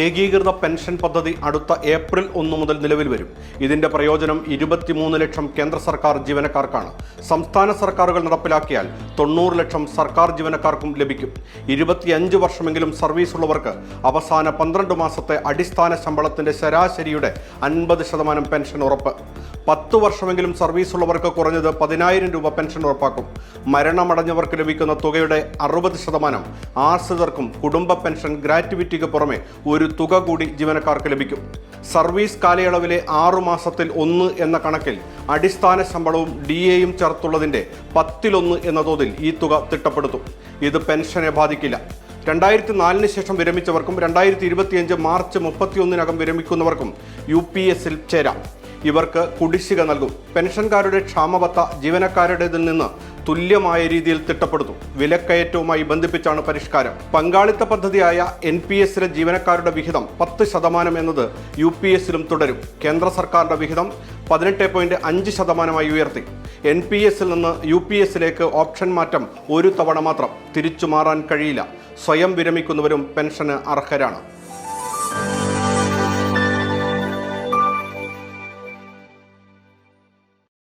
ഏകീകൃത പെൻഷൻ പദ്ധതി അടുത്ത ഏപ്രിൽ ഒന്ന് മുതൽ നിലവിൽ വരും. ഇതിന്റെ പ്രയോജനം ഇരുപത്തിമൂന്ന് ലക്ഷം കേന്ദ്ര സർക്കാർ ജീവനക്കാർക്കാണ്. സംസ്ഥാന സർക്കാരുകൾ നടപ്പിലാക്കിയാൽ തൊണ്ണൂറ് ലക്ഷം സർക്കാർ ജീവനക്കാർക്കും ലഭിക്കും. ഇരുപത്തിയഞ്ച് വർഷമെങ്കിലും സർവീസ് ഉള്ളവർക്ക് അവസാന പന്ത്രണ്ട് മാസത്തെ അടിസ്ഥാന ശമ്പളത്തിന്റെ ശരാശരിയുടെ അൻപത് ശതമാനം പെൻഷൻ ഉറപ്പ്. പത്ത് വർഷമെങ്കിലും സർവീസ് ഉള്ളവർക്ക് കുറഞ്ഞത് പതിനായിരം രൂപ പെൻഷൻ ഉറപ്പാക്കും. മരണമടഞ്ഞവർക്ക് ലഭിക്കുന്ന തുകയുടെ അറുപത് ശതമാനം ആശ്രിതർക്കും കുടുംബ പെൻഷൻ ഗ്രാറ്റുവിറ്റിക്ക് പുറമെ ഒരു തുക കൂടി ജീവനക്കാർക്ക് ലഭിക്കും. സർവീസ് കാലയളവിലെ ആറു മാസത്തിൽ ഒന്ന് എന്ന കണക്കിൽ അടിസ്ഥാന ശമ്പളവും ഡി എയും ചേർത്തുള്ളതിന്റെ പത്തിലൊന്ന് എന്ന തോതിൽ ഈ തുക തിട്ടപ്പെടുത്തും. ഇത് പെൻഷനെ ബാധിക്കില്ല. രണ്ടായിരത്തി നാലിന് ശേഷം വിരമിച്ചവർക്കും രണ്ടായിരത്തി ഇരുപത്തിയഞ്ച് മാർച്ച് മുപ്പത്തിയൊന്നിനകം വിരമിക്കുന്നവർക്കും യു പി എസിൽ ചേരാം. ഇവർക്ക് കുടിശ്ശിക നൽകും. പെൻഷൻകാരുടെ ക്ഷാമബത്ത ജീവനക്കാരുടേതിൽ നിന്ന് തുല്യമായ രീതിയിൽ തിട്ടപ്പെടുത്തും. വിലക്കയറ്റവുമായി ബന്ധിപ്പിച്ചാണ് പരിഷ്കാരം. പങ്കാളിത്ത പദ്ധതിയായ എൻ പി എസിലെ ജീവനക്കാരുടെ വിഹിതം പത്ത് ശതമാനം എന്നത് യു പി എസിലും തുടരും. കേന്ദ്ര സർക്കാരിന്റെ വിഹിതം പതിനെട്ട് പോയിന്റ് അഞ്ച് ശതമാനമായി ഉയർത്തി. എൻ പി എസിൽ നിന്ന് യു പി എസിലേക്ക് ഓപ്ഷൻ മാറ്റം ഒരു തവണ മാത്രം തിരിച്ചു മാറാൻ കഴിയില്ല. സ്വയം വിരമിക്കുന്നവരും പെൻഷന് അർഹരാണ്.